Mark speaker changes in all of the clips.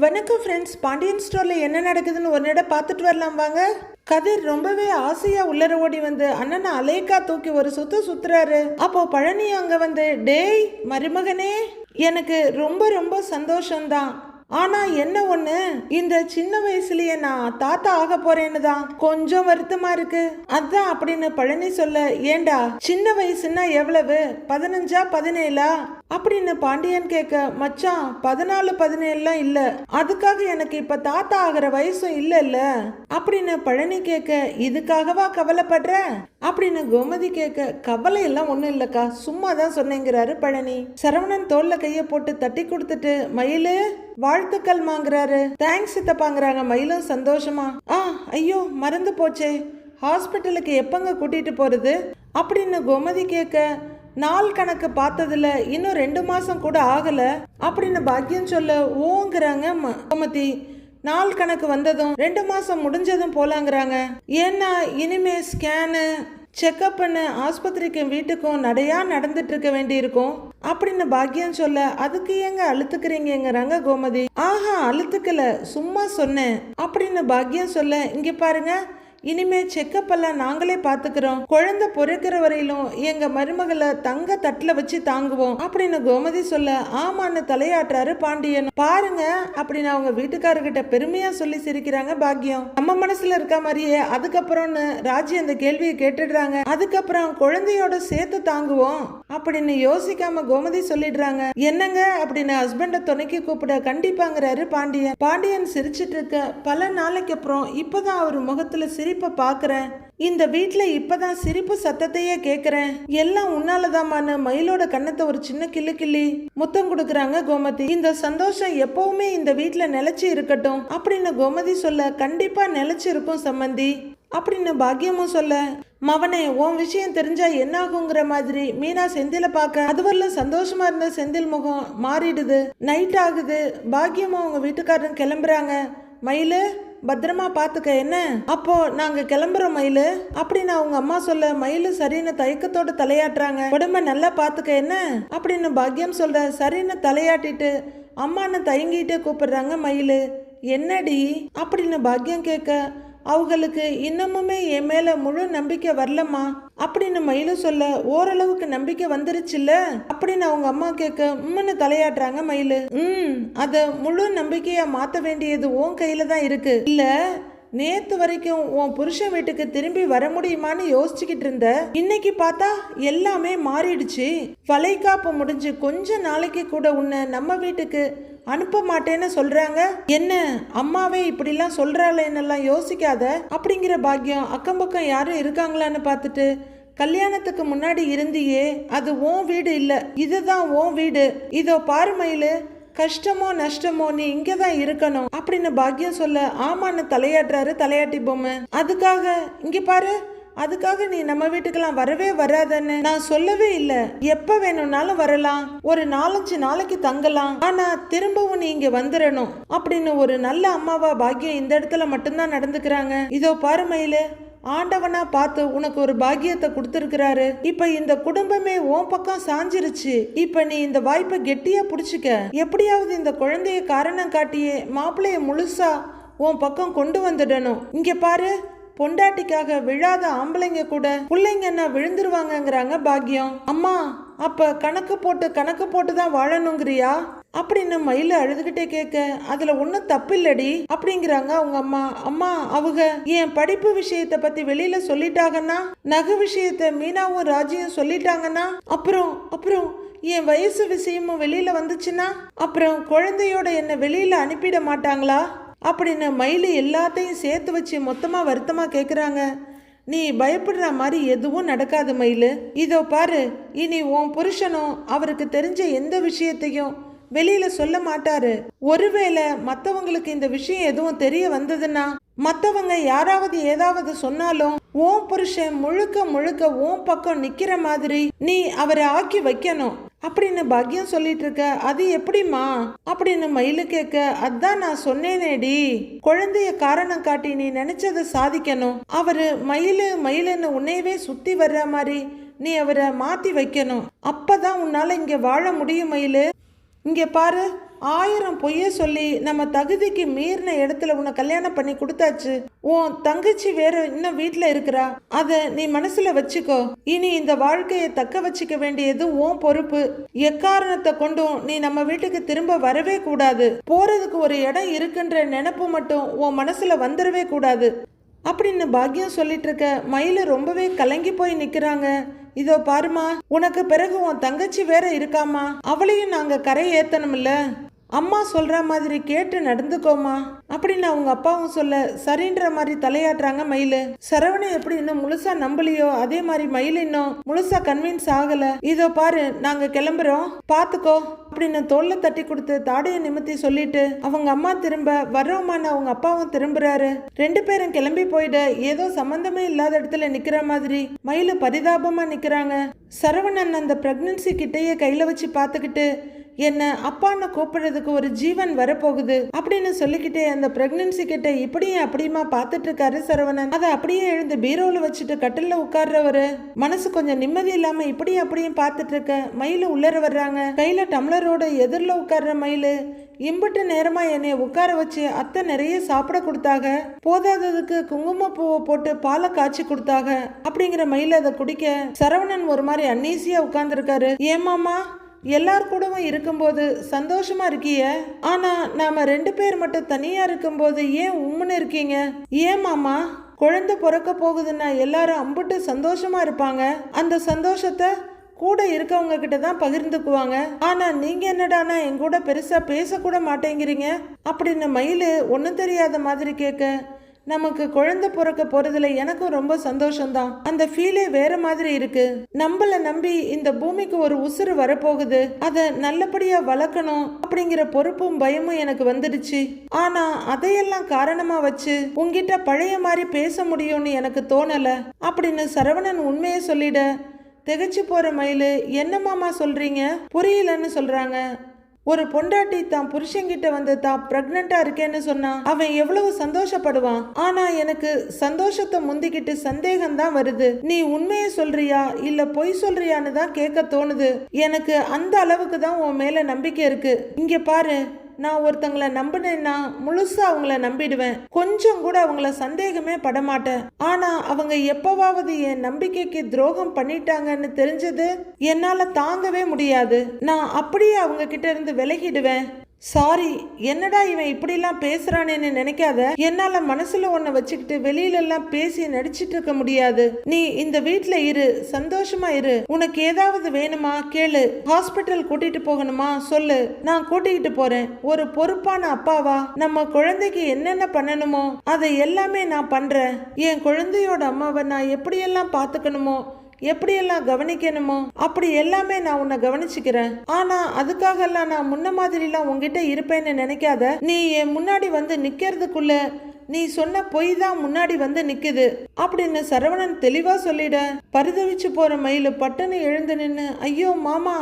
Speaker 1: வணக்கம் ஃப்ரெண்ட்ஸ் பாண்டியன் ஸ்டோரில் என்ன நடக்குதுன்னு ஒரு நேரம் பார்த்துட்டு வரலாம் வாங்க. கதிர் ரொம்பவே ஆசையா உள்ளர ஓடி வந்து அண்ணனை அலேக்கா தூக்கி ஒரு சுத்து சுத்துறாரு. அப்போ பழனி அங்க வந்து டேய் மருமகனே. எனக்கு ரொம்ப ரொம்ப சந்தோஷம்தான். ஆனா என்ன ஒண்ணு? இந்த சின்ன வயசுலயே நான் தாத்தா ஆக போறேன்னு தான் கொஞ்சம் வருத்தமா இருக்கு. அதான் அப்படின்னு பழனி சொல்ல ஏண்டா சின்ன வயசுன்னா எவ்வளவு? பதினஞ்சா பதினேழா? அப்படின்னு பாண்டியன் கேட்க மச்சான் பதினாலு பதினேழுலாம் இல்ல. அதுக்காக எனக்கு இப்ப தாத்தா ஆகிற வயசும் இல்லைல்ல அப்படின்னு பழனி கேட்க இதுக்காகவா கவலைப்படுற? அப்படின்னு கோமதி கேட்க கவலை எல்லாம் ஒண்ணும் இல்லக்கா. சும்மா தான் சொன்னேங்கிறாரு பழனி. சரவணன் தோல்ல கைய போட்டு தட்டி கொடுத்துட்டு மயிலு வாழ்த்துக்கள் வாங்குறாரு. தேங்க்ஸ் சித்தப்பாங்கிறாங்க. மயிலும் சந்தோஷமா? ஆ ஐயோ மறந்து போச்சே. ஹாஸ்பிட்டலுக்கு எப்பங்க கூட்டிட்டு போறது? அப்படின்னு கோமதி கேட்க நாள் கணக்கு பார்த்ததுல இன்னும் ரெண்டு மாசம் கூட ஆகல. அப்படின்னு பாக்கியம் சொல்ல ஓங்கிறாங்க ம- கோமதி. நாள் கணக்கு வந்ததும் ரெண்டு மாசம் முடிஞ்சதும் போலாங்கிறாங்க. ஏன்னா இனிமே ஸ்கேனு செக்கப்னு ஆஸ்பத்திரிக்கும் வீட்டுக்கும் நடையா நடந்துட்டு இருக்க வேண்டியிருக்கும். அப்படின்னு பாக்கியம் சொல்ல அதுக்கு ஏங்க அழுத்துக்கிறீங்கிறாங்க கோமதி ஆஹா அழுத்துக்கல சும்மா சொன்னேன். அப்படின்னு பாக்கியம் சொல்ல இங்க பாருங்க இனிமே செக்கப் எல்லாம் நாங்களே பாத்துக்கிறோம் குழந்தை பொறுக்கிற வரையிலும் எங்க மருமகளை தங்க தட்டுல வச்சு தாங்குவோம் அப்படின்னு கோமதி சொல்ல ஆமான்னு தலையாட்டுறாரு பாண்டியன். பாருங்க அப்படின்னு அவங்க வீட்டுக்காரர்கிட்ட பெருமையா சொல்லி சிரிக்கிறாங்க பாக்கியம் நம்ம மனசுல இருக்க மாதிரியே அதுக்கப்புறம்னு ராஜி அந்த கேள்வியை கேட்டுடுறாங்க. அதுக்கப்புறம் குழந்தையோட சேர்த்து தாங்குவோம் அப்படின்னு யோசிக்காம கோமதி சொல்லிடுறாங்க. என்னங்க? அப்படின்னு ஹஸ்பண்ட துணைக்கு கூப்பிட கண்டிப்பாங்கிறாரு பாண்டியன். பாண்டியன் சிரிச்சிட்டு இருக்க பல நாளைக்கு அப்புறம் இப்பதான் அவர் முகத்துல சிரிப்பை பார்க்குறேன். இந்த வீட்டில் இப்பதான் சிரிப்பு சத்தத்தையே கேட்குறேன் எல்லாம் உன்னாலதாமான மயிலோட கண்ணத்தை ஒரு சின்ன கிள்ளு கிள்ளி முத்தம் கொடுக்குறாங்க கோமதி. இந்த சந்தோஷம் எப்பவுமே இந்த வீட்டில் நிலச்சி இருக்கட்டும். அப்படின்னு கோமதி சொல்ல கண்டிப்பா நிலச்சி இருக்கும் சம்மந்தி. அப்படின்னு பாக்கியமும் சொல்ல மவனே உன் விஷயம் தெரிஞ்சா என்ன ஆகுங்கிற மாதிரி மீனா செந்தில பார்க்க. அதுவரையிலும் சந்தோஷமா இருந்த செந்தில் முகம் மாறிடுது. நைட் ஆகுது. பாக்கியமும் அவங்க வீட்டுக்காரரும் கிளம்புறாங்க. மயிலு பத்திரமா பார்த்துக்க என்ன? அப்போ நாங்க கிளம்புறோம் மயிலு. அப்படின்னு அவங்க அம்மா சொல்ல மயிலு சரின்னு தயக்கத்தோட தலையாட்டுறாங்க. உடம்ப நல்லா பார்த்துக்க என்ன? அப்படின்னு பாக்யம் சொல்ற சரின்னு தலையாட்டிட்டு அம்மான்னு தயங்கிட்டே கூப்பிடுறாங்க மயிலு. என்னடி? அப்படின்னு பாக்கியம் கேட்க அவங்களுக்கு இன்னமுமே என் மேலே முழு நம்பிக்கை வரலம்மா. அப்படின்னு மயிலும் சொல்ல ஓரளவுக்கு நம்பிக்கை வந்துருச்சுல்ல? அப்படின்னு அவங்க அம்மா கேட்க உம்முன்னு தலையாடுறாங்க மயிலு. ம் அதை முழு நம்பிக்கையாக மாற்ற வேண்டியது உன் கையில் தான் இருக்கு. இல்லை நேத்து வரைக்கும் உன் புருஷன் வீட்டுக்கு திரும்பி வர முடியுமான்னு யோசிச்சுக்கிட்டு இருந்த. இன்னைக்கு பார்த்தா எல்லாமே மாறிடுச்சு. வளைகாப்பு முடிஞ்சு கொஞ்ச நாளைக்கு கூட உன்னை நம்ம வீட்டுக்கு அனுப்ப மாட்டேன்னு சொல்றாங்க. என்ன அம்மாவே இப்படிலாம் சொல்றாளேன்னெல்லாம் யோசிக்காத? அப்படிங்கிற பாக்கியம் அக்கம் பக்கம் யாரும் இருக்காங்களான்னு பார்த்துட்டு கல்யாணத்துக்கு முன்னாடி இருந்தியே அது உன் வீடு இல்லை. இதுதான் உன் வீடு. இதோ பாரு மயிலு கஷ்டமோ நஷ்டமோ நீ இங்கே தான் இருக்கணும். அப்படின்னு பாக்கியம் சொல்ல ஆமான்னு தலையாட்டுறாரு தலையாட்டி பொம்மை. அதுக்காக இங்கே பாரு அதுக்காக நீ நம்ம வீட்டுக்கெல்லாம் வரவே வராதன்னு நான் சொல்லவே இல்ல. எப்ப வேணும்னாலும் வரலாம். ஒரு நாலஞ்சு நாளைக்கு தங்கலாம். ஆனா திரும்பவும் நீ இங்க வந்துடணும் அப்படின்னு ஒரு நல்ல அம்மாவா பாக்கியம் இந்த இடத்துல மட்டும்தான் நடந்துக்கிறாங்க. இதோ பாரு மயிலு ஆண்டவனா பார்த்து உனக்கு ஒரு பாக்கியத்தை கொடுத்துருக்கிறாரு. இப்ப இந்த குடும்பமே உன் பக்கம் சாஞ்சிருச்சு. இப்ப நீ இந்த வாய்ப்பை கெட்டியா புடிச்சுக்க. எப்படியாவது இந்த குழந்தைய காரணம் காட்டியே மாப்பிள்ளைய முழுசா உன் பக்கம் கொண்டு வந்துடணும். இங்க பாரு. பொண்டாட்டிக்காக விழாத ஆம்பளைங்க கூட பிள்ளைங்கன்னா விழுந்துருவாங்கங்கிறாங்க பாக்கியம் அம்மா அப்ப கணக்கு போட்டு கணக்கு போட்டு தான் வாழணுங்கிறியா? அப்படின்னு மயில அழுதுகிட்டே கேட்க அதுல ஒன்றும் தப்பில்லடி அப்படிங்கிறாங்க அவங்க அம்மா. அம்மா அவங்க என் படிப்பு விஷயத்த பத்தி வெளியில சொல்லிட்டாங்கன்னா நகை விஷயத்த மீனாவும் ராஜியும் சொல்லிட்டாங்கன்னா அப்புறம் அப்புறம் என் வயசு விஷயமும் வெளியில வந்துச்சுன்னா அப்புறம் குழந்தையோட என்னை வெளியில அனுப்பிட மாட்டாங்களா? அப்படின்னு மயிலு எல்லாத்தையும் சேர்த்து வச்சு மொத்தமாக வருத்தமாக கேட்குறாங்க நீ பயப்படுற மாதிரி எதுவும் நடக்காது மயிலு. இதோ பாரு இனி உன் புருஷனும் அவருக்கு தெரிஞ்ச எந்த விஷயத்தையும் வெளியில சொல்ல மாட்டாரு. ஒருவேளை மற்றவங்களுக்கு இந்த விஷயம் எதுவும் தெரிய வந்ததுன்னா மற்றவங்க யாராவது ஏதாவது சொன்னாலும் உன் புருஷன் முழுக்க முழுக்க உன் பக்கம் நிக்கிற மாதிரி நீ அவரை ஆக்கி வைக்கணும். அப்படின்னு பாக்கியம் சொல்லிட்டு இருக்க அது எப்படிம்மா? அப்படின்னு மயிலு கேட்க அதான் நான் சொன்னேனேடி. குழந்தைய காரணம் காட்டி நீ நினைச்சதை சாதிக்கணும். அவரு மயிலு மயிலுன்னு உன்னையவே சுத்தி வர்ற மாதிரி நீ அவரை மாத்தி வைக்கணும். அப்பதான் உன்னால இங்க வாழ முடியும் மயிலு. இங்கே பாரு ஆயிரம் பொய்ய சொல்லி நம்ம தகுதிக்கு மீறின இடத்துல உன்னை கல்யாணம் பண்ணி கொடுத்தாச்சு. உன் தங்கச்சி வேற இன்னும் வீட்டில் இருக்கிறா. அதை நீ மனசுல வச்சுக்கோ. இனி இந்த வாழ்க்கையை தக்க வச்சுக்க வேண்டியது உன் பொறுப்பு. எக்காரணத்தை கொண்டும் நீ நம்ம வீட்டுக்கு திரும்ப வரவே கூடாது. போறதுக்கு ஒரு இடம் இருக்குன்ற நினப்பு மட்டும் உன் மனசுல வந்துடவே கூடாது. அப்படின்னு பாக்கியம் சொல்லிட்டு இருக்க மயிலு ரொம்பவே கலங்கி போய் நிக்கிறாங்க. இதோ பாருமா உனக்கு பிறகு உன் தங்கச்சி வேற இருக்காமா அவளையும் நாங்க கரை ஏத்தணும்ல. அம்மா சொல்கிற மாதிரி கேட்டு நடந்துக்கோமா? அப்படின்னு அவங்க அப்பாவும் சொல்ல சரின்ற மாதிரி தலையாட்டுறாங்க மயிலு. சரவணன் எப்படி இன்னும் முழுசா நம்பலையோ அதே மாதிரி மயில் இன்னும் முழுசா கன்வின்ஸ் ஆகல. இதோ பாரு நாங்க கிளம்புறோம் பாத்துக்கோ அப்படின்னு தோல்ல தட்டி கொடுத்து தாடையை நிமித்தி சொல்லிட்டு அவங்க அம்மா திரும்ப வர்றோமான்னு அவங்க அப்பாவும் திரும்புறாரு. ரெண்டு பேரும் கிளம்பி போயிட ஏதோ சம்பந்தமே இல்லாத இடத்துல நிக்கிற மாதிரி மயில் பரிதாபமா நிக்கிறாங்க. சரவணன் அந்த பிரெக்னன்சி கிட்டேயே கையில வச்சு பார்த்துக்கிட்டு என்ன அப்பான்னு கூப்பிடுறதுக்கு ஒரு ஜீவன் வரப்போகுது அப்படின்னு சொல்லிக்கிட்டே அந்த பிரெக்னன்சி கிட்ட இப்படியும் அப்படியுமா பார்த்துட்டு இருக்காரு சரவணன். அதை அப்படியே எழுந்து பீரோவில் வச்சுட்டு கட்டில்ல உட்கார்றவரு. மனசு கொஞ்சம் நிம்மதி இல்லாம இப்படியும் அப்படியும் பார்த்துட்டு இருக்க மயில உள்ளர வர்றாங்க. கையில டம்ளரோட எதிரில் உட்கார்ற மயிலு. இம்பட்டு நேரமா என்னைய உட்கார வச்சு அத்தை நிறைய சாப்பிட கொடுத்தாங்க போதாததுக்கு குங்குமப்பூவை போட்டு பாலை காய்ச்சி கொடுத்தாங்க அப்படிங்கிற மயில அதை குடிக்க சரவணன் ஒரு மாதிரி அன்னீசியா உட்கார்ந்துருக்காரு. ஏமாமா எல்லார் கூடவும் இருக்கும்போது சந்தோஷமா இருக்கிய? ஆனா நாம ரெண்டு பேர் மட்டும் தனியா இருக்கும்போது ஏன் உம்முன்னு இருக்கீங்க? ஏன் மாமா? குழந்தை பிறக்க போகுதுன்னா எல்லாரும் அம்புட்டு சந்தோஷமா இருப்பாங்க. அந்த சந்தோஷத்தை கூட இருக்கவங்க கிட்ட தான் பகிர்ந்துக்குவாங்க. ஆனா நீங்க என்னடானா என் கூட பெருசா பேசக்கூட மாட்டேங்கிறீங்க. அப்படின்னு மயில் ஒன்றும் தெரியாத மாதிரி கேட்க நமக்கு குழந்தை பிறக்க போறதுல எனக்கும் ரொம்ப சந்தோஷம்தான். அந்த ஃபீலே வேற மாதிரி இருக்கு. நம்மள நம்பி இந்த பூமிக்கு ஒரு உசுறு வரப்போகுது. அத நல்லபடியா வளர்க்கணும் அப்படிங்கிற பொறுப்பும் பயமும் எனக்கு வந்துடுச்சு. ஆனா அதையெல்லாம் காரணமா வச்சு உங்ககிட்ட பழைய மாதிரி பேச முடியும்னு எனக்கு தோணல. அப்படின்னு சரவணன் உண்மையை சொல்லிட திகைச்சு போற மயிலு என்ன மாமா சொல்றீங்க? புரியலன்னு சொல்றாங்க. ஒரு பொண்டாட்டி தான் புருஷன்கிட்ட வந்து தான் பிரெக்னண்டா இருக்கேன்னு சொன்னா அவன் எவ்வளவு சந்தோஷப்படுவான்? ஆனா எனக்கு சந்தோஷத்தை முந்திக்கிட்டு சந்தேகம் தான் வருது. நீ உண்மையை சொல்றியா? இல்ல பொய் சொல்றியான்னு தான் கேட்க தோணுது. எனக்கு அந்த அளவுக்கு தான் உன் மேல நம்பிக்கை இருக்கு. இங்க பாரு. நான் ஒருத்தங்களை நம்பினேன்னா முழுசா அவங்கள நம்பிடுவேன். கொஞ்சம் கூட அவங்கள சந்தேகமே படமாட்டேன். ஆனா அவங்க எப்பவாவது என் நம்பிக்கைக்கு துரோகம் பண்ணிட்டாங்கன்னு தெரிஞ்சது என்னால தாங்கவே முடியாது. நான் அப்படியே அவங்க கிட்ட இருந்து விலகிடுவேன். சாரி என்னடா இவன் இப்படிலாம் பேசுறானேன்னு நினைக்காத. என்னால மனசுல ஒன்ன வச்சுக்கிட்டு வெளியில எல்லாம் பேசி நடிச்சிட்டு இருக்க முடியாது. நீ இந்த வீட்ல இரு சந்தோஷமா இரு. உனக்கு ஏதாவது வேணுமா கேளு. ஹாஸ்பிட்டல் கூட்டிட்டு போகணுமா சொல்லு. நான் கூட்டிகிட்டு போறேன். ஒரு பொறுப்பான அப்பாவா? நம்ம குழந்தைக்கு என்னென்ன பண்ணணுமோ அதை எல்லாமே நான் பண்றேன். என் குழந்தையோட அம்மாவை நான் எப்படியெல்லாம் பார்த்துக்கணுமோ எப்படியெல்லாம் கவனிக்கணுமோ அப்படி எல்லாமே நான் உன்னை கவனிச்சுக்கிறேன். ஆனா அதுக்காகலாம் நான் முன்ன மாதிரிலாம் உங்ககிட்ட இருப்பேன்னு நினைக்காத. நீ என் முன்னாடி வந்து நிக்கிறதுக்குள்ள நீ சொன்ன பொய் தான் முன்னாடி வந்து நிக்குது. அப்படின்னு சரவணன் தெளிவா சொல்லிட பரிதவிச்சு போற மயிலு பட்டுன்னு எழுந்து நின்னு ஐயோ மாமா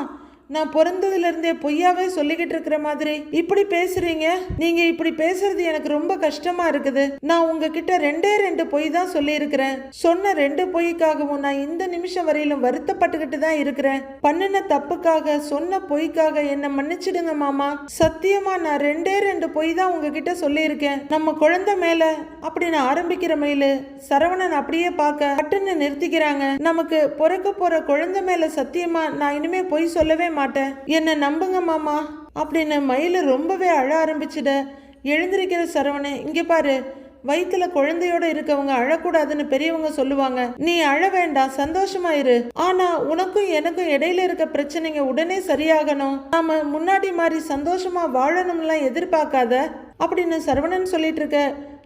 Speaker 1: நான் பிறந்ததுலேருந்தே பொய்யாவே சொல்லிக்கிட்டு இருக்கிற மாதிரி இப்படி பேசுறீங்க? நீங்க இப்படி பேசுறது எனக்கு ரொம்ப கஷ்டமா இருக்குது. நான் உங்ககிட்ட ரெண்டே ரெண்டு பொய் தான் சொல்லியிருக்கிறேன். சொன்ன ரெண்டு பொய்க்காகவும் நான் இந்த நிமிஷம் வரையிலும் வருத்தப்பட்டுக்கிட்டு தான் இருக்கிறேன். பண்ணின தப்புக்காக சொன்ன பொய்க்காக என்ன மன்னிச்சிடுங்க மாமா. சத்தியமா நான் ரெண்டே ரெண்டு பொய் தான் உங்ககிட்ட சொல்லியிருக்கேன். நம்ம குழந்தை மேல அப்படின்னு ஆரம்பிக்கிற மயிலு சரவணன் அப்படியே பார்க்க பட்டுன்னு நிறுத்திக்கிறாங்க. நமக்கு பிறக்க போற குழந்தை மேல சத்தியமா நான் இனிமே பொய் சொல்லவே மாட்டேன் என்ன நம்புங்க மாமா. அப்படின்னு மயில் ரொம்பவே அழ ஆரம்பிச்சிட எழுந்திருக்கிற சரவணன் இங்க பாரு. வயித்துல குழந்தையோட இருக்கவங்க அழக்கூடாதுன்னு பெரியவங்க சொல்லுவாங்க. நீ அழ வேண்டாம் சந்தோஷமா இரு. ஆனா உனக்கும் எனக்கும் இடையில இருக்க பிரச்சனைங்க உடனே சரியாகணும். நாம முன்னாடி மாதிரி சந்தோஷமா வாழணும்லாம் எதிர்பார்க்காத அப்படின்னு சரவணன் சொல்லிட்டு இருக்க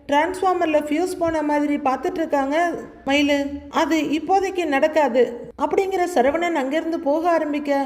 Speaker 1: டிரான்ஸ்ஃபார்மர்ல ஃபியூஸ் போன மாதிரி பார்த்துட்டு இருக்காங்க மயிலு. அது இப்போதைக்கு நடக்காது அப்படிங்கிற சரவணன் அங்கிருந்து போக ஆரம்பிக்க.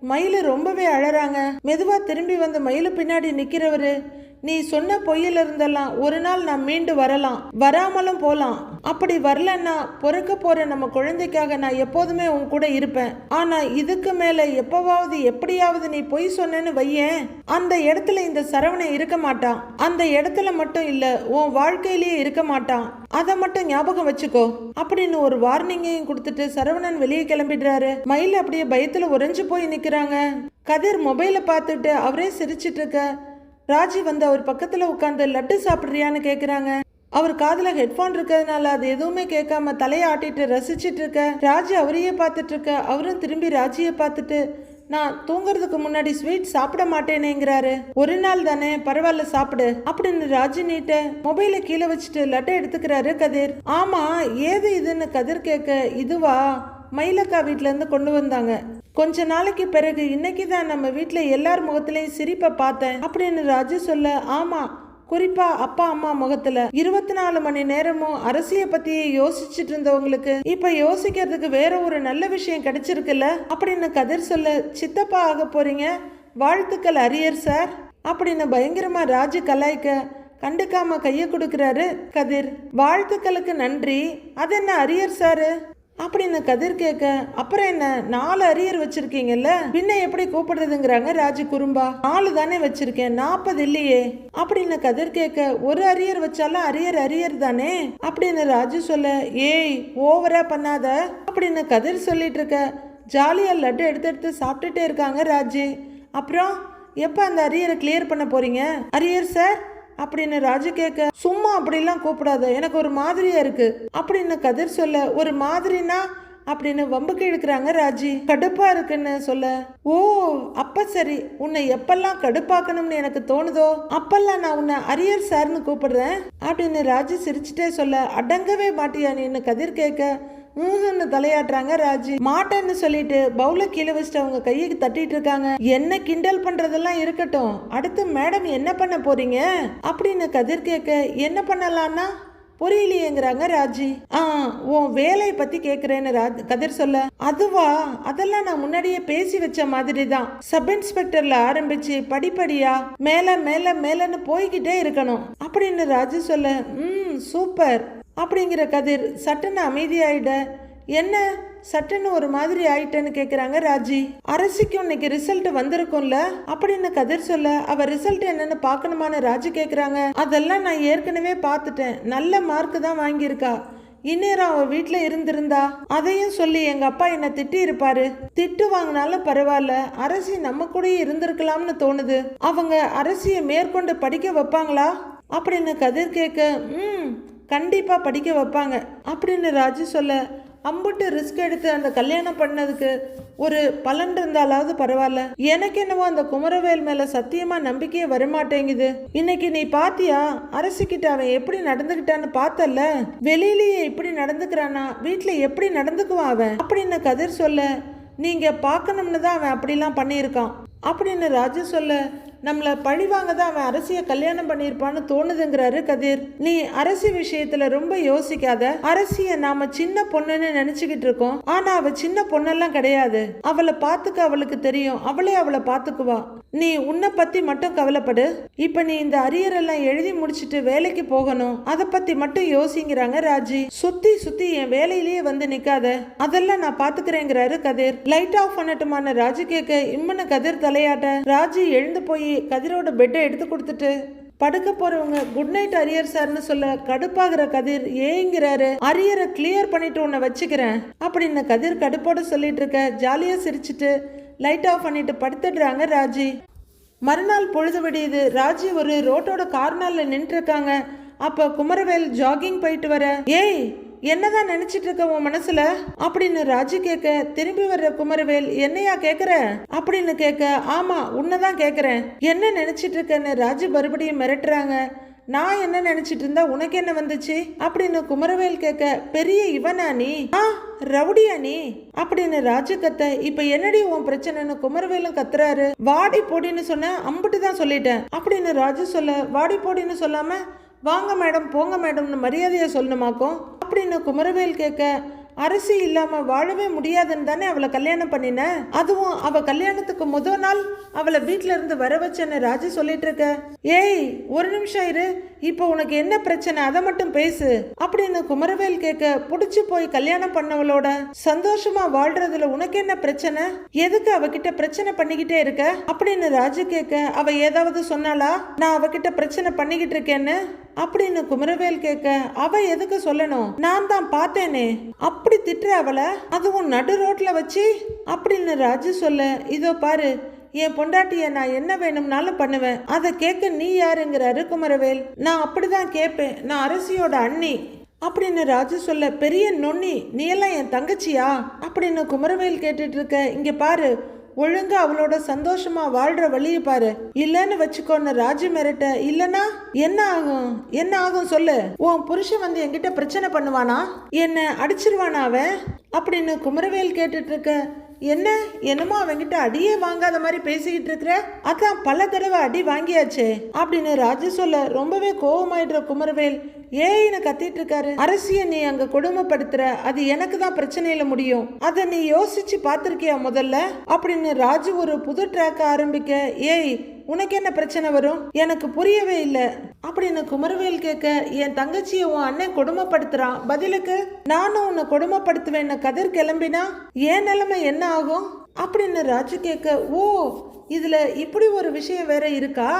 Speaker 1: மயில் ரொம்பவே அழறாங்க. மெதுவா திரும்பி வந்து மயிலு பின்னாடி நிக்கிறவரு. நீ சொன்ன பொய்யில இருந்தெல்லாம் ஒரு நாள் நான் மீண்டு வரலாம். வராமலும் போலாம். அப்படி வரலன்னா பிறக்க போற நம்ம குழந்தைக்காக நான் எப்போதுமே உன் கூட இருப்பேன். ஆனா இதுக்கு மேல எப்பவாவது எப்படியாவது நீ பொய் சொன்னேன்னு வையேன். அந்த இடத்துல இந்த சரவணன் இருக்க மாட்டான். அந்த இடத்துல மட்டும் இல்ல உன் வாழ்க்கையிலேயே இருக்க மாட்டான். அதை மட்டும் ஞாபகம் வச்சுக்கோ. அப்படின்னு ஒரு வார்னிங்கையும் கொடுத்துட்டு சரவணன் வெளியே கிளம்பிடுறாரு. மயில் அப்படியே பயத்துல உறைஞ்சு போய் நிக்கிறாங்க. கதிர் மொபைலை பார்த்துட்டு அவரே சிரிச்சிட்டு இருக்க. ராஜி வந்து அவர் பக்கத்தில் உட்காந்து லட்டு சாப்பிட்றியான்னு கேட்குறாங்க அவர் காதில் ஹெட்ஃபோன் இருக்கிறதுனால அது எதுவுமே கேட்காம தலையை ஆட்டிட்டு ரசிச்சிட்டு இருக்க. ராஜி அவரையே பார்த்துட்டு இருக்க. அவரும் திரும்பி ராஜியை பார்த்துட்டு நான் தூங்குறதுக்கு முன்னாடி ஸ்வீட் சாப்பிட மாட்டேனேங்கிறாரு. ஒரு நாள் தானே பரவாயில்ல சாப்பிடு அப்படின்னு ராஜி நீட்ட மொபைலை கீழே வச்சுட்டு லட்டை எடுத்துக்கிறாரு கதிர். ஆமா ஏது இதுன்னு கதிர் கேட்க இதுவா? மயிலக்கா வீட்டிலேருந்து இருந்து கொண்டு வந்தாங்க. கொஞ்ச நாளைக்கு பிறகு இன்னைக்கு தான் நம்ம வீட்டில் எல்லார் முகத்திலையும் சிரிப்பை பார்த்தேன் அப்படின்னு ராஜு சொல்ல ஆமாம் குறிப்பா அப்பா அம்மா முகத்துல இருபத்தி நாலு மணி நேரமும் அரசிய பத்தியே யோசிச்சுட்டு இருந்தவங்களுக்கு இப்ப யோசிக்கிறதுக்கு வேற ஒரு நல்ல விஷயம் கிடைச்சிருக்குல்ல? அப்படின்னு கதிர் சொல்ல சித்தப்பா ஆக போறீங்க? வாழ்த்துக்கள் அரியர் சார். அப்படின்னு பயங்கரமா ராஜு கலாய்க்க கண்டுக்காம கையை கொடுக்கிறாரு கதிர். வாழ்த்துக்களுக்கு நன்றி. அது என்ன அரியர் சாரு? அப்படின்னு கதிர் கேட்க அப்புறம் என்ன? நாலு அரியர் வச்சிருக்கீங்கல்ல? பின்ன எப்படி கூப்பிடுறதுங்கிறாங்க ராஜு குறும்பா. நாலு தானே வச்சிருக்கேன் நாற்பது இல்லையே. அப்படின்னு கதிர் கேட்க ஒரு அரியர் வச்சாலும் அரியர் அரியர் தானே? அப்படின்னு ராஜு சொல்ல ஏய் ஓவரா பண்ணாத. அப்படின்னு கதிர் சொல்லிட்டு இருக்க ஜாலியா லட்டு எடுத்து எடுத்து சாப்பிட்டுட்டே இருக்காங்க ராஜு. அப்புறம் எப்போ அந்த அரியரை கிளியர் பண்ண போறீங்க? அரியர் சார் அப்படின்னு ராஜு கேட்க சும்மா அப்படிலாம் கூப்பிடாத எனக்கு ஒரு மாதிரியா இருக்கு. அப்படின்னு கதிர் சொல்ல ஒரு மாதிரினா? அப்படின்னு வம்புக்கு இழுக்கிறாங்க ராஜி. கடுப்பா இருக்குன்னு சொல்ல. ஓ அப்ப சரி. உன்னை எப்பெல்லாம் கடுப்பாக்கணும்னு எனக்கு தோணுதோ அப்பெல்லாம் நான் உன்னை அரியர் சார்னு கூப்பிடுறேன். அப்படின்னு ராஜி சிரிச்சுட்டே சொல்ல அடங்கவே மாட்டியா நீன்னு கதிர் கேட்க ஊன்னு தலையாட்டுறாங்க ராஜி. மாட்டேன்னு சொல்லிட்டு பவுல கீழே வச்சுட்டு அவங்க கையை தட்டிட்டு இருக்காங்க. என்ன கிண்டல் பண்றதெல்லாம் இருக்கட்டும். அடுத்து மேடம் என்ன பண்ண போறீங்க? அப்படின்னு கதிர் கேட்க என்ன பண்ணலாம்னா? புரியலையேங்கிறாங்க ராஜி. ஆ உன் வேலையை பத்தி கேக்குறேன்னு ராஜ் கதிர் சொல்ல. அதுவா? அதெல்லாம் நான் முன்னாடியே பேசி வச்ச மாதிரி தான் சப் இன்ஸ்பெக்டர்ல ஆரம்பிச்சு படிப்படியா மேல மேல மேலன்னு போய்கிட்டே இருக்கணும். அப்படின்னு ராஜு சொல்ல ம் சூப்பர். அப்படிங்கிற கதிர் சட்டன்னு அமைதியாயிட என்ன? சட்டுன்னு ஒரு மாதிரி ஆயிட்டேன்னு கேட்குறாங்க ராஜி. அரசிக்கும் இன்னைக்கு ரிசல்ட் வந்திருக்கும்ல? அப்படின்னு கதிர் சொல்ல அவ ரிசல்ட் என்னன்னு பார்க்கணுமான்னு ராஜி கேட்குறாங்க அதெல்லாம் நான் ஏற்கனவே பார்த்துட்டேன் நல்ல மார்க் தான் வாங்கியிருக்கா. இந்நேரம் அவ வீட்டில் இருந்திருந்தா? அதையும் சொல்லி எங்க அப்பா என்னை திட்டி இருப்பாரு திட்டு வாங்கினாலும் பரவாயில்ல. அரசி நம்ம கூடயே இருந்திருக்கலாம்னு தோணுது. அவங்க அரசியை மேற்கொண்டு படிக்க வைப்பாங்களா? அப்படின்னு கதிர் கேட்க ம். கண்டிப்பாக படிக்க வைப்பாங்க. அப்படின்னு ராஜு சொல்ல அம்புட்டு ரிஸ்க் எடுத்து அந்த கல்யாணம் பண்ணதுக்கு ஒரு பலன் இருந்தாலாவது பரவாயில்ல. எனக்கு என்னவோ அந்த குமரவேல் மேல சத்தியமா நம்பிக்கையே வரமாட்டேங்குது. இன்னைக்கு நீ பாத்தியா? அரசிக்கிட்ட அவன் எப்படி நடந்துக்கிட்டான்னு பார்த்தல்ல? வெளியிலேயே இப்படி நடந்துக்கிறானா? வீட்டுல எப்படி நடந்துக்குவான் அவன்? அப்படின்னு கதிர் சொல்ல நீங்க பார்க்கணும்னு தான் அவன் அப்படிலாம் பண்ணியிருக்கான். அப்படின்னு ராஜு சொல்ல நம்மளை பழிவாங்க தான் அவன் அரசியை கல்யாணம் பண்ணியிருப்பான்னு தோணுதுங்கிறாரு கதிர். நீ அரசி விஷயத்துல ரொம்ப யோசிக்காத. அரசிய நாம சின்ன பொண்ணுன்னு நினைச்சுக்கிட்டு இருக்கோம். ஆனா அவ சின்ன பொண்ணெல்லாம் கிடையாது. அவளை பார்த்துக்க அவளுக்கு தெரியும். அவளே அவளை பார்த்துக்குவா. நீ உன்னை பத்தி மட்டும் கவலைப்படு. இப்ப நீ இந்த அரியர் எல்லாம் எழுதி முடிச்சிட்டு வேலைக்கு போகணும். அதை பத்தி மட்டும் யோசிங்கிறாங்க ராஜி. சுத்தி சுத்தி என் வேலையிலேயே வந்து நிக்காத. அதெல்லாம் நான் பாத்துக்கிறேங்கிறாரு கதிர். லைட் ஆஃப் பண்ணட்டுமான ராஜு கேட்க இம்மன கதிர் தலையாட்ட. ராஜி எழுந்து போய் கதிரோட பெட்டை எடுத்து கொடுத்துட்டு படுக்க போறவங்க குட் நைட் அரியர் சார்னு சொல்ல கடுப்பாகிற கதிர் ஏங்கிறாரு. அரியரை கிளியர் பண்ணிட்டு உன்னை வச்சுக்கிறேன். அப்படின்னு கதிர் கடுப்போட சொல்லிட்டு இருக்க ஜாலியா சிரிச்சிட்டு லைட் ஆஃப் பண்ணிட்டு படுத்துடுறாங்க ராஜி. மறுநாள் பொழுது விடியுது. ராஜி ஒரு ரோட்டோட கார்னால நின்று இருக்காங்க அப்ப குமரவேல் ஜாகிங் போயிட்டு வர ஏய் என்னதான் நினைச்சிட்டு இருக்க உன் மனசுல? அப்படின்னு ராஜு கேட்க திரும்பி வர்ற குமரவேல் என்னையா கேக்குற? அப்படின்னு கேட்க ஆமா உன்னதான் கேக்குறேன். என்ன நினைச்சிட்டு இருக்கன்னு ராஜு மறுபடியும் மிரட்டுறாங்க. நான் என்ன நினைச்சிட்டு இருந்தா உனக்கு என்ன வந்துச்சு? அப்படின்னு குமரவேல் கேட்க பெரிய இவனா நீ? ஆ ரவுடியா நீ? அப்படின்னு ராஜு கத்த இப்ப என்னடி உன் பிரச்சனைன்னு குமரவேலும் கத்துறாரு? வாடி போடின்னு சொன்ன அம்பிட்டு தான் சொல்லிட்டேன். அப்படின்னு ராஜு சொல்ல வாடி போடின்னு சொல்லாம வாங்க மேடம் போங்க மேடம்னு மரியாதையா சொல்லணுமாக்கும்? அப்படின்னு குமரவேல் கேட்க அரிசி இல்லாம வாழவே முடியாதுன்னு தானே அவளை கல்யாணம் பண்ணின? அதுவும் அவ கல்யாணத்துக்கு முதல் நாள் அவளை வீட்ல இருந்து வர வச்சேன்னு ராஜு சொல்லிட்டு இருக்க. ஏய் ஒரு நிமிஷம் இரு. இப்போ உனக்கு என்ன பிரச்சனை? அதை மட்டும் பேசு. அப்படின்னு குமரவேல் கேட்க புடிச்சு போய் கல்யாணம் பண்ணவளோட சந்தோஷமா வாழ்றதுல உனக்கு என்ன பிரச்சனை? எதுக்கு அவகிட்ட பிரச்சனை பண்ணிக்கிட்டே இருக்க? அப்படின்னு ராஜு கேட்க அவ ஏதாவது சொன்னாளா? நான் அவகிட்ட பிரச்சனை பண்ணிக்கிட்டு இருக்கேன்னு. அப்படின்னு குமரவேல் கேட்க அவ எதுக்கு சொல்லணும்? நான் தான் பார்த்தேனே. அப்படி திட்டுற அவளை? அதுவும் நடு ரோட்ல வச்சு? அப்படின்னு ராஜு சொல்ல இதோ பாரு என் பொண்டாட்டிய நான் என்ன வேணும்னாலும் பண்ணுவேன். அதை கேட்க நீ யாருங்கிறாரு குமரவேல். நான் அப்படிதான் கேட்பேன். நான் அரசியோட அண்ணி. அப்படின்னு ராஜு சொல்ல பெரிய நொண்ணி நீ எல்லாம் என் தங்கச்சியா? அப்படின்னு குமரவேல் கேட்டுட்டு இருக்க இங்க பாரு ஒழுங்கா அவளோட சந்தோஷமா வாழ்ற வழியை பாரு. இல்லன்னு வச்சுக்கோன்னு ராஜு மிரட்ட இல்லனா என்ன ஆகும்? என்ன ஆகும் சொல்லு. உன் புருஷன் வந்து என்கிட்ட பிரச்சனை பண்ணுவானா? என்ன அடிச்சிருவானா அவன்? அப்படின்னு குமரவேல் கேட்டுட்டு இருக்க என்ன? என்னமோ அவன்கிட்ட அடியே வாங்காத மாதிரி பேசிக்கிட்டு இருக்கிற அதான் பல தடவை அடி வாங்கியாச்சே. அப்படின்னு ராஜு சொல்ல ரொம்பவே கோவமாயிடுற குமரவேல் ஏன்னு கத்திட்டு இருக்காரு அரசிய நீ அங்க கொடுமைப்படுத்துற. அது எனக்கு தான் பிரச்சனையில முடியும். அதை நீ யோசிச்சு பார்த்துருக்கியா முதல்ல? அப்படின்னு ராஜு ஒரு புது ட்ராக் ஆரம்பிக்க ஏய் உனக்கு என்ன பிரச்சனை வரும்? எனக்கு புரியவே இல்லை. அப்படின்னு குமரவேல் கேட்க என் தங்கச்சியை உன் அண்ணன் கொடுமைப்படுத்துறான். பதிலுக்கு நானும் உன்னை கொடுமைப்படுத்துவேன்னு கதிர் கிளம்பினா என் நிலைமை என்ன ஆகும்? அப்படின்னு ராஜு கேட்க ஓ இதுல இப்படி ஒரு விஷயம் வேற இருக்கா?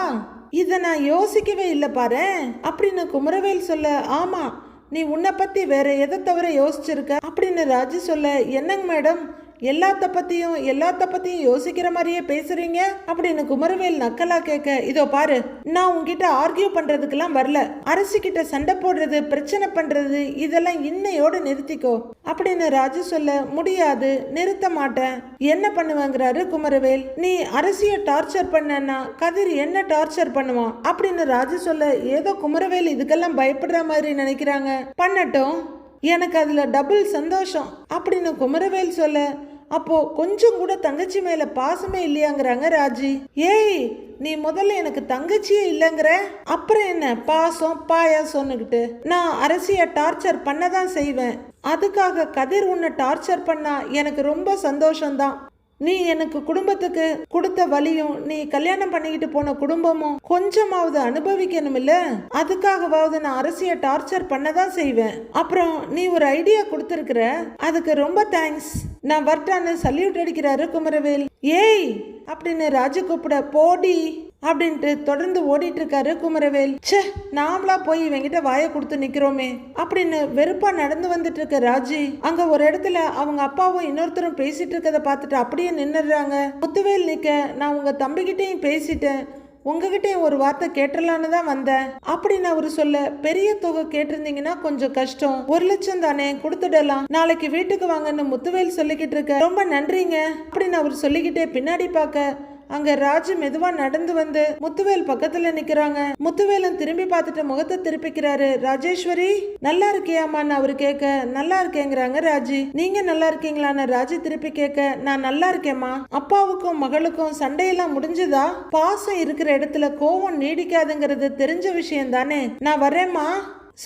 Speaker 1: இதை நான் யோசிக்கவே இல்லை பாரு. அப்படின்னு குமரவேல் சொல்ல ஆமாம் நீ உன்னை பற்றி வேற எதை தவிர யோசிச்சிருக்க? அப்படின்னு ராஜு சொல்ல என்னங்க மேடம்? எல்லாத்த பற்றியும் எல்லாத்த பற்றியும் யோசிக்கிற மாதிரியே பேசுறீங்க? அப்படின்னு குமரவேல் நக்கலா கேட்க இதோ பாரு நான் உங்ககிட்ட ஆர்கியூ பண்றதுக்கெல்லாம் வரல. அரசிக்கிட்ட சண்டை போடுறது பிரச்சனை பண்றது இதெல்லாம் இன்னையோடு நிறுத்திக்கோ. அப்படின்னு ராஜு சொல்ல முடியாது நிறுத்த மாட்டேன். என்ன பண்ணுவாங்கிறாரு குமரவேல். நீ அரசிய டார்ச்சர் பண்ணனா கதிர் என்ன டார்ச்சர் பண்ணுவான்? அப்படின்னு ராஜு சொல்ல ஏதோ குமரவேல் இதுக்கெல்லாம் பயப்படுற மாதிரி நினைக்கிறாங்க. பண்ணட்டும் எனக்கு அதுல டபுள் சந்தோஷம். அப்படின்னு குமரவேல் சொல்ல அப்போ கொஞ்சம் கூட தங்கச்சி மேல பாசமே இல்லையாங்கிறாங்க ராஜி. ஏய் நீ முதல்ல எனக்கு தங்கச்சியே இல்லைங்கிற? அப்புறம் என்ன? பாசம் பாயாசம்னுக்கிட்டு நான் அரசிய டார்ச்சர் பண்ண தான் செய்வேன். அதுக்காக கதிர் உன்னை டார்ச்சர் பண்ணா எனக்கு ரொம்ப சந்தோஷம்தான். நீ எனக்கு குடும்பத்துக்கு கொடுத்த வழியும் நீ கல்யாணம் பண்ணிக்கிட்டு போன குடும்பமும் கொஞ்சமாவது அனுபவிக்கணும் இல்ல அதுக்காகவாவது நான் அரசிய டார்ச்சர் பண்ணதான் செய்வேன். அப்புறம் நீ ஒரு ஐடியா கொடுத்துருக்குற? அதுக்கு ரொம்ப தேங்க்ஸ் நான் வரட்டான்னு சல்யூட் அடிக்கிறாரு குமரவேல். ஏய் அப்படின்னு ராஜு கூப்பிட போடி. அப்படின்ட்டு தொடர்ந்து ஓடிட்டு இருக்காரு குமரவேல். ச்சே நாமளா போய் இவங்கிட்ட வாயை கொடுத்து நிக்கிறோமே அப்படின்னு வெறுப்பா நடந்து வந்துட்டு இருக்க ராஜி. அங்க ஒரு இடத்துல அவங்க அப்பாவும் இன்னொருத்தரும் பேசிட்டு இருக்கதை பார்த்துட்டு அப்படியே நின்னுடுறாங்க. முத்துவேல் நிக்க நான் உங்க தம்பிகிட்டையும் பேசிட்டேன். உங்ககிட்டயும் ஒரு வார்த்தை கேட்டலான்னு தான் வந்தேன் அப்படின்னு அவரு சொல்ல பெரிய தொகை கேட்டிருந்தீங்கன்னா கொஞ்சம் கஷ்டம். ஒரு லட்சம் தானே கொடுத்துடலாம். நாளைக்கு வீட்டுக்கு வாங்கன்னு முத்துவேல் சொல்லிக்கிட்டு இருக்க ரொம்ப நன்றிங்க அப்படின்னு அவர் சொல்லிக்கிட்டே பின்னாடி பார்க்க அங்க ராஜு மெதுவா நடந்து வந்து முத்துவேல் பக்கத்துல நிக்கிறாங்க. முத்துவேலன் திரும்பி பார்த்துட்டு முகத்தை திருப்பிக்கிறாரு. ராஜேஸ்வரி நல்லா இருக்கியாமான்னு அவரு கேட்க நல்லா இருக்கேங்கிறாங்க ராஜி. நீங்க நல்லா இருக்கீங்களான்னு ராஜி திருப்பி கேட்க நான் நல்லா இருக்கேம்மா. அப்பாவுக்கும் மகளுக்கும் சண்டையெல்லாம் முடிஞ்சதா? பாசம் இருக்கிற இடத்துல கோவம் நீடிக்காதுங்கிறது தெரிஞ்ச விஷயம் தானே. நான் வரேம்மா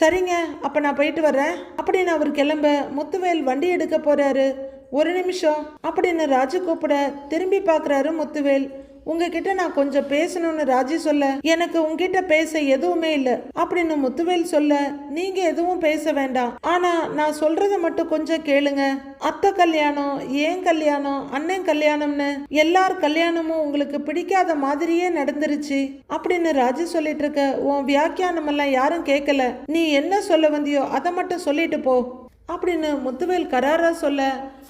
Speaker 1: சரிங்க அப்ப நான் போயிட்டு வரேன் அப்படின்னு அவர் கிளம்ப முத்துவேல் வண்டி எடுக்க போறாரு. ஒரு நிமிஷம். அப்படின்னு ராஜு கூப்பிட திரும்பி பார்க்குறாரு முத்துவேல். உங்ககிட்ட நான் கொஞ்சம் பேசணும்னு ராஜி சொல்ல எனக்கு உங்ககிட்ட பேச எதுவுமே இல்லை அப்படின்னு முத்துவேல் சொல்ல நீங்க எதுவும் பேச வேண்டாம். ஆனா நான் சொல்றதை மட்டும் கொஞ்சம் கேளுங்க. அத்தை கல்யாணம் ஏன் கல்யாணம் அண்ணன் கல்யாணம்னு எல்லார் கல்யாணமும் உங்களுக்கு பிடிக்காத மாதிரியே நடந்துருச்சு அப்படின்னு ராஜி சொல்லிட்டு இருக்க உன் வியாக்கியானம் எல்லாம் யாரும் கேட்கல நீ என்ன சொல்ல வந்தியோ அதை மட்டும் சொல்லிட்டு போ அப்படின்னு முத்துவேல் கராரா சொல்ல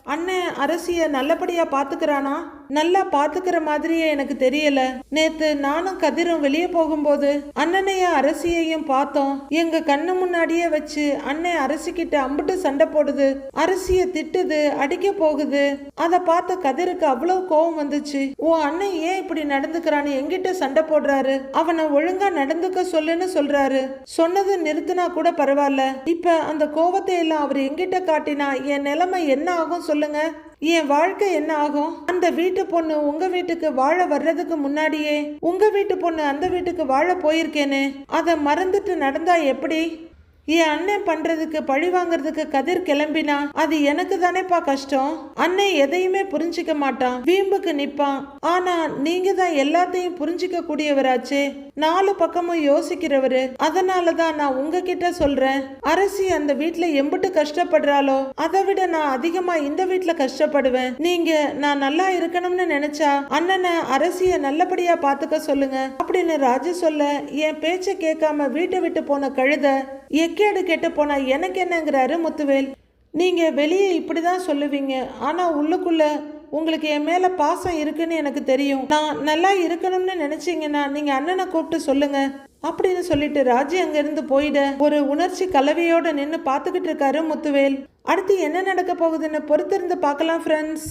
Speaker 1: அண்ணன் அரசியை நல்லபடியாக பார்த்துக்கிறானா? நல்லா பாத்துக்கிற மாதிரியே எனக்கு தெரியல. நேத்து நானும் கதிரும் வெளியே போகும்போது அண்ணனையும் அரசியையும் பார்த்தோம். எங்க கண்ணு முன்னாடியே வச்சு அண்ணன் அரசிக்கிட்ட அம்பிட்டு சண்டை போடுது. அரசிய திட்டுது அடிக்க போகுது. அதை பார்த்த கதிருக்கு அவ்வளவு கோவம் வந்துச்சு. உன் அண்ணன் ஏன் இப்படி நடந்துக்கிறான்னு எங்கிட்ட சண்டை போடுறாரு. அவனை ஒழுங்கா நடந்துக்க சொல்லுன்னு சொல்றாரு. சொன்னது நிறுத்தினா கூட பரவாயில்ல. இப்ப அந்த கோவத்தை எல்லாம் அவர் எங்கிட்ட காட்டினா என் நிலைமை என்ன ஆகும் சொல்லுங்க. என் வாழ்க்கை என்ன ஆகும்? அந்த வீட்டு பொண்ணு உங்க வீட்டுக்கு வாழ வர்றதுக்கு முன்னாடியே உங்க வீட்டு பொண்ணு அந்த வீட்டுக்கு வாழ போயிருக்கேன்னு அதை மறந்துட்டு நடந்தா எப்படி? என் அண்ணன் பண்றதுக்கு பழி வாங்குறதுக்கு கதிர் கிளம்பினா அது எனக்கு தானேப்பா கஷ்டம். அண்ணன் எதையுமே புரிஞ்சிக்க மாட்டான். வீம்புக்கு நிப்பான். ஆனா நீங்க தான் எல்லாத்தையும் புரிஞ்சிக்க கூடியவராச்சே. நாலு பக்கமும் யோசிக்கிறவரு. அதனாலதான் நான் உங்ககிட்ட சொல்றேன். அரசி அந்த வீட்டுல எம்பிட்டு கஷ்டப்படுறாளோ அதை விட நான் அதிகமா இந்த வீட்டுல கஷ்டப்படுவேன். நீங்க நான் நல்லா இருக்கணும்னு நினைச்சா அண்ணனை அரசிய நல்லபடியா பாத்துக்க சொல்லுங்க. அப்படின்னு ராஜு சொல்ல என் பேச்ச கேட்காம வீட்டை விட்டு போன கழுத எக்கேடு கெட்டு போனா எனக்கு என்னங்கிறாரு முத்துவேல். நீங்கள் வெளியே இப்படி தான் சொல்லுவீங்க. ஆனால் உள்ளுக்குள்ளே உங்களுக்கு என் மேலே பாசம் இருக்குன்னு எனக்கு தெரியும். நான் நல்லா இருக்கணும்னு நினச்சிங்கன்னா நீங்கள் அண்ணனை கூப்பிட்டு சொல்லுங்கள் அப்படின்னு சொல்லிட்டு ராஜி அங்கேருந்து போயிட ஒரு உணர்ச்சி கலவையோடு நின்று பார்த்துக்கிட்டு இருக்காரு முத்துவேல். அடுத்து என்ன நடக்க போகுதுன்னு பொறுத்திருந்து பார்க்கலாம் ஃப்ரெண்ட்ஸ்